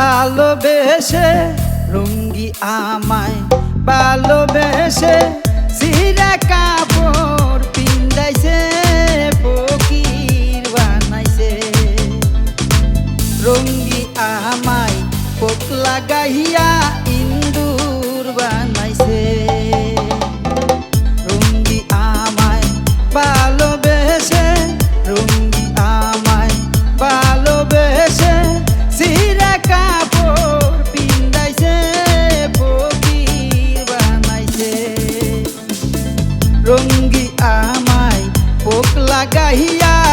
ভালোবেসে রঙ্গি আমায় ভালোবেসে সিরা কাপড় পিন্দাইছে রঙ্গি আমায় পোক লাগাইয়া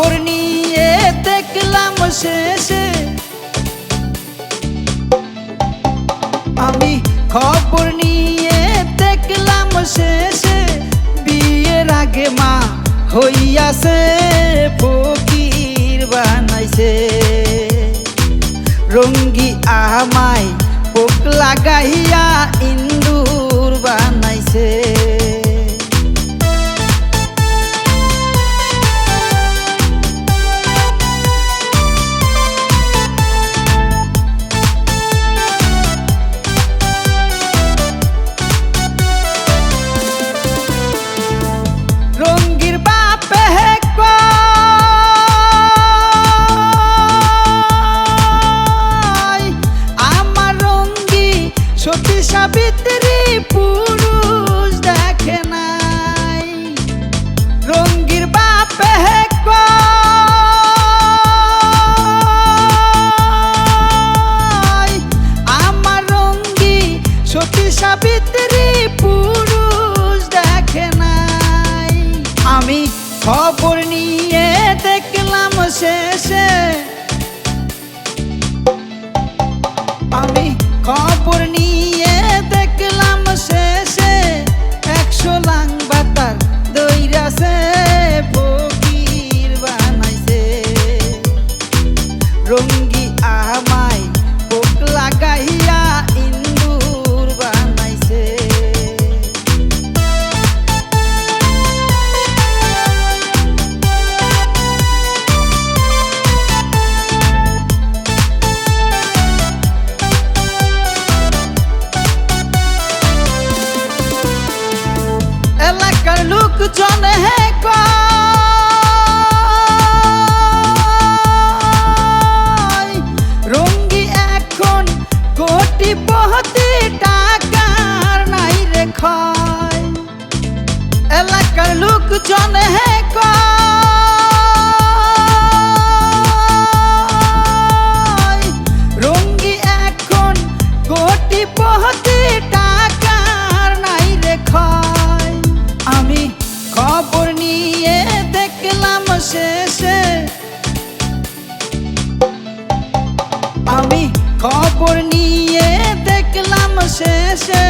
খবর নিয়ে দেখলাম শেষে। আমি খবর নিয়ে দেখলাম শেষে। বিয়ের আগে মা হইয়াছে, ফকির বানাইছে। রঙ্গি আমায় পোক লাগাইয়া ইন your life. লোকজন হে রঙ্গি এখন কোটি বহতি টাকার নাই রে খয় এলাকার লোকজন হে কয়? দেশে